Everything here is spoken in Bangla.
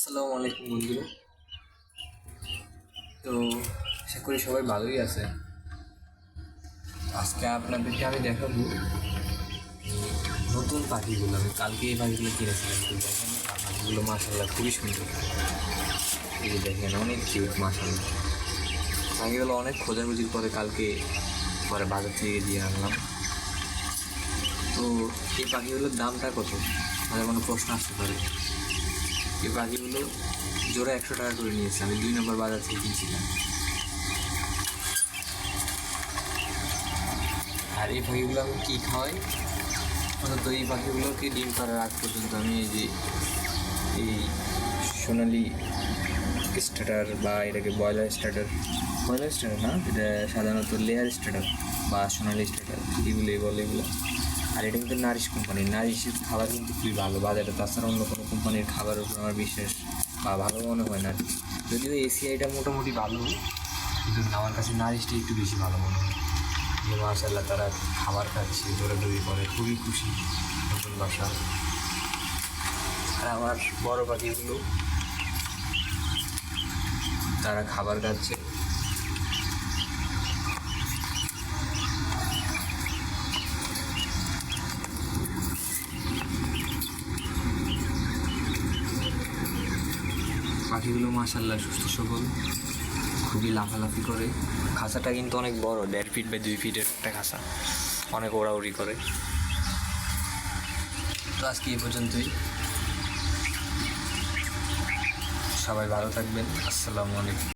আসসালামু আলাইকুম বন্ধুরা। তো আশা করি সবাই ভালোই আছে। আজকে আপনাদেরকে আমি দেখাবো নতুন পাখিগুলো, আমি কালকে এই পাখিগুলো কিনেছিলাম। তো দেখেন, পাখিগুলো মাসাল্লাহ খুবই সুন্দর। এই যে দেখেন, অনেক কিউট মাসাল্লাহ পাখিগুলো অনেক খোঁজাখুঁজির পরে কালকে পরে বাজার থেকে দিয়ে আনলাম। তো এই পাখিগুলোর দামটা কত? আমাদের কোনো প্রশ্ন আসতে পারে। এই পাখিগুলো জোড়া একশো টাকা করে নিয়েছে। আমি দুই নম্বর বাজার থেকে কিনছিলাম। আর এই পাখিগুলো আমি কী খাওয়াই? অন্তত এই পাখিগুলোকে ডিম পাড়ার আগ পর্যন্ত আমি এই যে এই সোনালি স্টার্টার বা এটাকে ব্রয়লার স্টার্টার ব্রয়লার স্টার্টার না, এটা সাধারণত লেয়ার স্টার্টার বা সোনালি স্টার্টার এগুলোই বলে এগুলো। আর এটা কিন্তু নারিশ কোম্পানির। নারিশের খাবার কিন্তু খুবই ভালো, বাজারে। তাছাড়া অন্য কোনো কোম্পানির খাবারের উপর আমার বিশ্বাস বা ভালো মনে হয় না। যদিও এসিআইটা মোটামুটি ভালো, কিন্তু আমার কাছে নারিশটা একটু বেশি ভালো মনে হয়। যে মার্শাল্লাহ তারা খাবার খাচ্ছে, দৌড়াদৌড়ি করে, খুবই খুশি নতুন বাসা। আর আমার বড় পাখিগুলো, তারা খাবার খাচ্ছে। পাখিগুলো মাসাল্লাহ সুস্থ সবল, খুবই লাফালাফি করে। খাঁচাটা কিন্তু অনেক বড়, দেড় ফিট বা দুই ফিটের একটা খাঁচা। অনেক ওড়াউড়ি করে। তো আজকে এই পর্যন্তই। সবাই ভালো থাকবেন। আসসালামু আলাইকুম।